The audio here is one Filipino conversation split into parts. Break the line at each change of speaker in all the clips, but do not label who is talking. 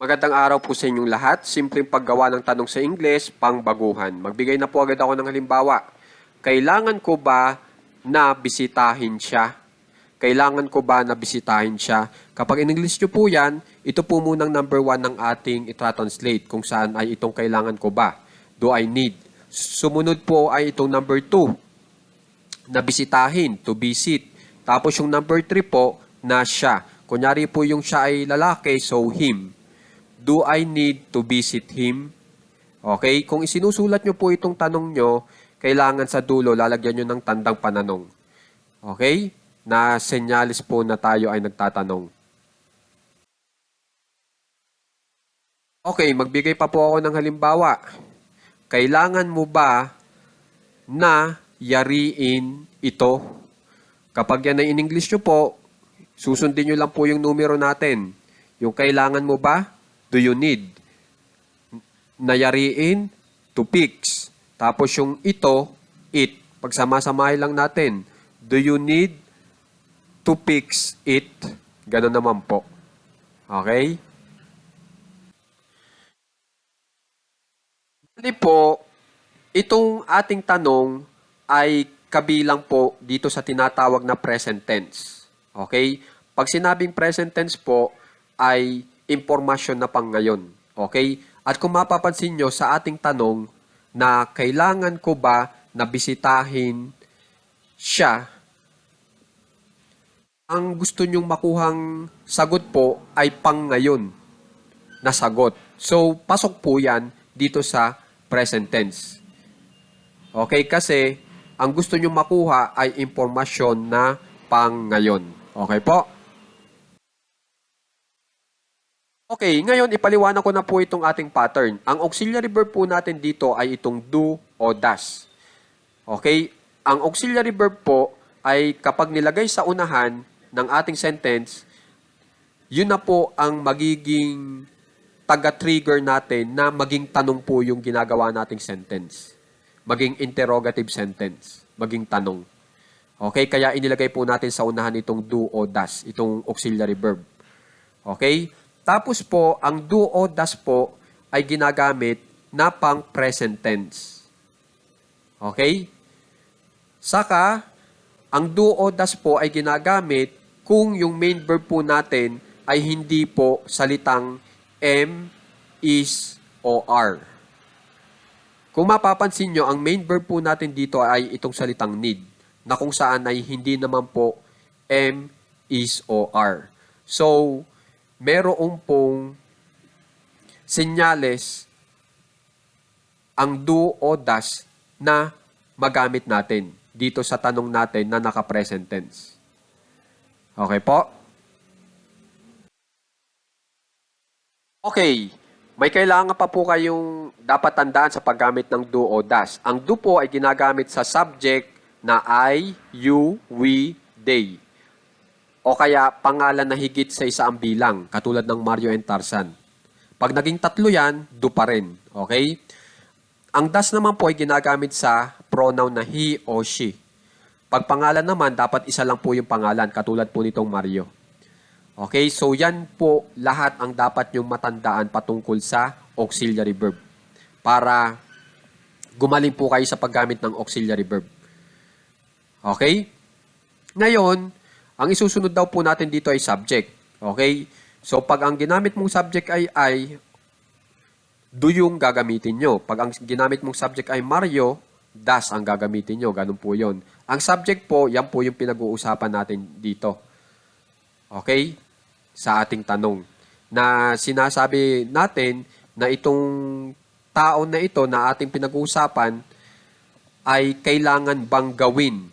Magandang araw po sa inyong lahat. Simpleng paggawa ng tanong sa Ingles, pangbaguhan. Magbigay na po agad ako ng halimbawa. Kailangan ko ba na bisitahin siya? Kailangan ko ba na bisitahin siya? Kapag in-English nyo po yan, ito po munang number one ng ating itratranslate kung saan ay itong kailangan ko ba? Do I need? Sumunod po ay itong number two na bisitahin, to visit. Tapos yung number 3 po, na siya. Kunyari po yung siya ay lalaki, so him. Do I need to visit him? Okay? Kung isinusulat nyo po itong tanong nyo, kailangan sa dulo, lalagyan nyo ng tandang pananong. Okay? Na senyalis po na tayo ay nagtatanong. Okay, magbigay pa po ako ng halimbawa. Kailangan mo ba na yariin ito? Kapag yan ay in English nyo po, susundin nyo lang po yung numero natin. Yung kailangan mo ba? Do you need? Nayariin? To fix. Tapos yung ito, it. Pagsama-samahin lang natin. Do you need to fix it? Ganun naman po. Okay? Bali po, itong ating tanong ay kabilang po dito sa tinatawag na present tense. Okay? Pag sinabing present tense po, ay impormasyon na pang ngayon. Okay? At kung mapapansin nyo sa ating tanong na kailangan ko ba na bisitahin siya, ang gusto nyong makuhang sagot po ay pang ngayon na sagot. So, pasok po yan dito sa present tense. Okay? Kasi, ang gusto nyo makuha ay impormasyon na pang ngayon. Okay po? Okay, ngayon ipaliwanag ko na po itong ating pattern. Ang auxiliary verb po natin dito ay itong do o does. Okay? Ang auxiliary verb po ay kapag nilagay sa unahan ng ating sentence, yun na po ang magiging taga-trigger natin na maging tanong po yung ginagawa nating sentence. Maging interrogative sentence. Maging tanong. Okay? Kaya inilagay po natin sa unahan itong do o does, itong auxiliary verb. Okay? Tapos po, ang do o does po ay ginagamit na pang present tense. Okay? Saka, ang do o does po ay ginagamit kung yung main verb po natin ay hindi po salitang am, is, o are. Kung mapapansin nyo, ang main verb po natin dito ay itong salitang need, na kung saan ay hindi naman po am, is, o are. So, meron pong senyales ang do o does na magamit natin dito sa tanong natin na naka-present tense. Okay po? Okay. May kailangan pa po kayong dapat tandaan sa paggamit ng do o does. Ang do po ay ginagamit sa subject na I, you, we, they. O kaya pangalan na higit sa isa ang bilang, katulad ng Mario and Tarzan. Pag naging tatlo yan, do pa rin. Okay? Ang does naman po ay ginagamit sa pronoun na he o she. Pag pangalan naman, dapat isa lang po yung pangalan, katulad po nitong Mario. Okay, so yan po lahat ang dapat nyong matandaan patungkol sa auxiliary verb. Para gumaling po kayo sa paggamit ng auxiliary verb. Okay? Ngayon, ang isusunod daw po natin dito ay subject. Okay? So, pag ang ginamit mong subject ay I, do yung gagamitin nyo. Pag ang ginamit mong subject ay Mario, das ang gagamitin nyo. Ganun po yon. Ang subject po, yan po yung pinag-uusapan natin dito. Okay? Sa ating tanong. Na sinasabi natin na itong tao na ito na ating pinag-uusapan ay kailangan bang gawin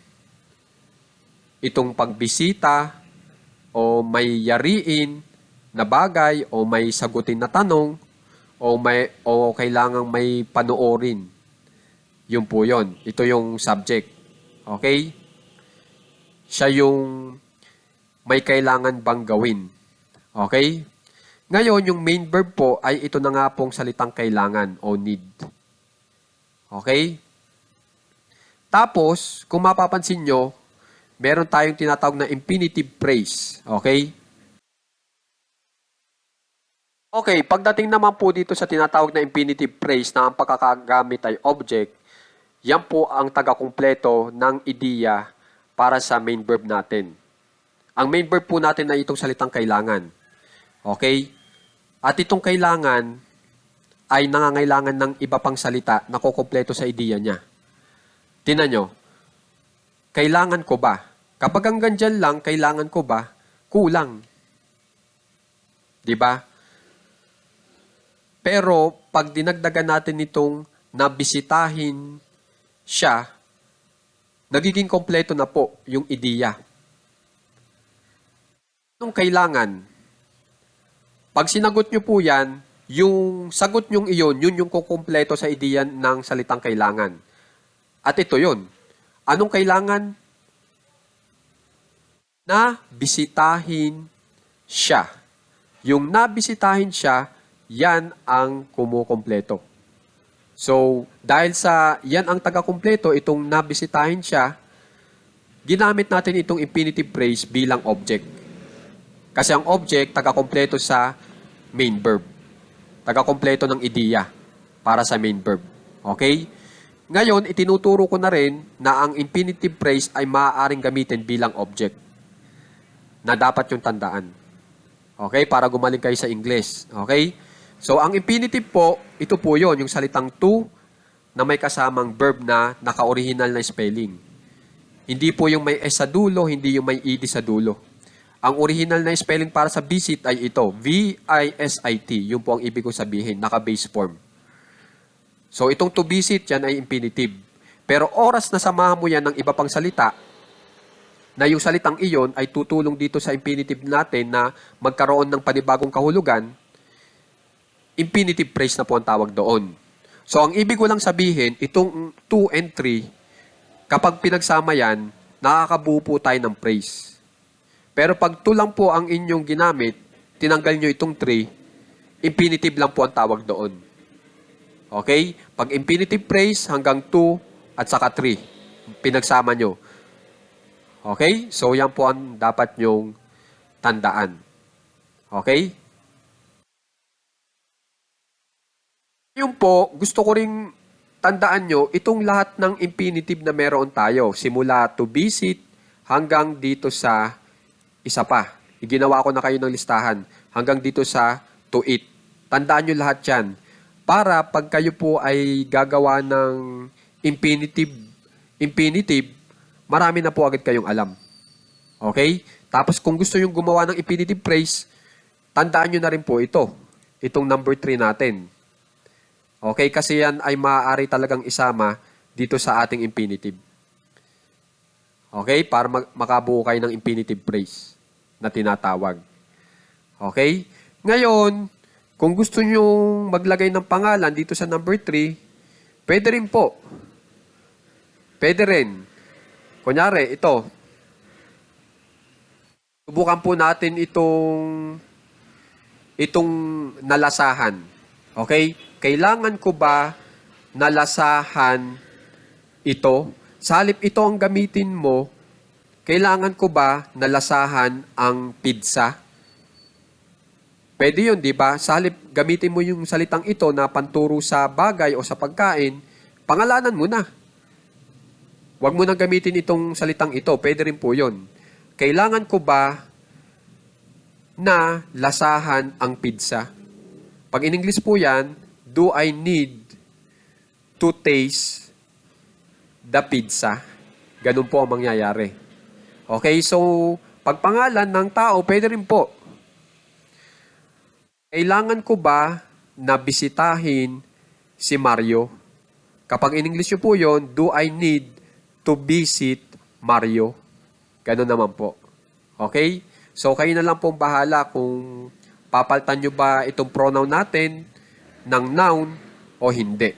itong pagbisita o may yariin na bagay o may sagutin na tanong o may o kailangang may panoorin. Yun po yon. Ito yung subject. Okay? Siya yung may kailangan bang gawin. Okay? Ngayon, yung main verb po ay ito na nga pong salitang kailangan o need. Okay? Tapos, kung mapapansin nyo, meron tayong tinatawag na infinitive phrase. Okay? Okay, pagdating naman po dito sa tinatawag na infinitive phrase na ang pagkakagamit ay object, yan po ang taga-kumpleto ng ideya para sa main verb natin. Ang main verb po natin ay itong salitang kailangan. Okay? At itong kailangan ay nangangailangan ng iba pang salita na kukumpleto sa ideya niya. Tinan nyo, kailangan ko ba? Kapag hanggang dyan lang, kailangan ko ba? Kulang. Di ba? Pero pag dinagdagan natin itong nabisitahin siya, nagiging kompleto na po yung ideya. Anong kailangan? Pag sinagot nyo po yan, yung sagot nyong iyon, yun yung kukumpleto sa ideya ng salitang kailangan. At ito yun. Anong kailangan? Na bisitahin siya. Yung nabisitahin siya, yan ang kumukompleto. So, dahil sa yan ang taga-kumpleto, itong nabisitahin siya, ginamit natin itong infinitive phrase bilang object. Kasi ang object, taga-kumpleto sa main verb. Taga-kumpleto ng ideya para sa main verb. Okay? Ngayon, itinuturo ko na rin na ang infinitive phrase ay maaaring gamitin bilang object na dapat yung tandaan. Okay? Para gumaling kayo sa English. Okay? So, ang infinitive po, ito po yon yung salitang to na may kasamang verb na naka-original na spelling. Hindi po yung may S sa dulo, hindi yung may ED sa dulo. Ang original na spelling para sa visit ay ito, V-I-S-I-T. Yun po ang ibig ko sabihin, naka-base form. So, itong to visit, yan ay infinitive. Pero oras na samahan mo yan ng iba pang salita, na yung salitang iyon ay tutulong dito sa infinitive natin na magkaroon ng panibagong kahulugan, infinitive phrase na po ang tawag doon. So, ang ibig ko lang sabihin, itong 2 and 3, kapag pinagsama yan, nakakabuo po tayo ng phrase. Pero pag 2 lang po ang inyong ginamit, tinanggal nyo itong 3, infinitive lang po ang tawag doon. Okay? Pag infinitive phrase, hanggang 2 at saka 3, pinagsama nyo. Okay? So, yan po ang dapat nyong tandaan. Okay? Yung po, gusto ko ring tandaan nyo, itong lahat ng infinitive na meron tayo, simula to visit hanggang dito sa isa pa. Iginawa ko na kayo ng listahan hanggang dito sa to eat. Tandaan nyo lahat yan. Para pag kayo po ay gagawa ng infinitive, infinitive, marami na po agad kayong alam. Okay? Tapos kung gusto yung gumawa ng infinitive phrase, tandaan nyo na rin po ito. Itong number 3 natin. Okay? Kasi yan ay maaari talagang isama dito sa ating infinitive. Okay? Para makabuo kayo ng infinitive phrase na tinatawag. Okay? Ngayon, kung gusto nyo maglagay ng pangalan dito sa number 3, pwede rin po. Pwede rin. Kunyari, ito. Subukan po natin itong itong nalasahan. Okay? Kailangan ko ba nalasahan ito? Sa halip ito ang gamitin mo, kailangan ko ba nalasahan ang pizza? Pwede yun, di ba? Sa halip gamitin mo yung salitang ito na panturo sa bagay o sa pagkain, pangalanan mo na. Huwag mo nang gamitin itong salitang ito. Pwede rin po yun. Kailangan ko ba na lasahan ang pizza? Pag in English po yan, do I need to taste the pizza? Ganun po ang mangyayari. Okay, so pag pangalan ng tao, pwede rin po. Kailangan ko ba na bisitahin si Mario? Kapag in English po yon, do I need to visit Mario? Ganun naman po. Okay? So, kayo na lang pong bahala kung papaltan nyo ba itong pronoun natin ng noun o hindi.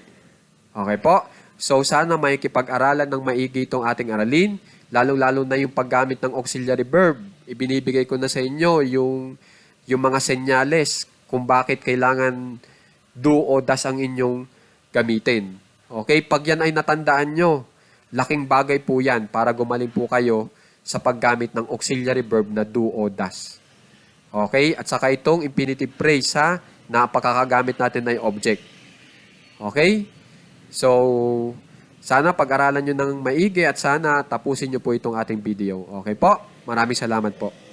Okay po? So, sana may kipag-aralan ng maigi itong ating aralin, lalong-lalo na yung paggamit ng auxiliary verb. Ibinibigay ko na sa inyo yung, yung mga senyales kung bakit kailangan do o das ang inyong gamitin. Okay? Pag yan ay natandaan nyo, laking bagay po yan para gumaling po kayo sa paggamit ng auxiliary verb na do o das. Okay? At saka itong infinitive phrase ha, na pagkakagamit natin ay object. Okay? So, sana pag-aralan nyo ng maigi at sana tapusin nyo po itong ating video. Okay po? Maraming salamat po.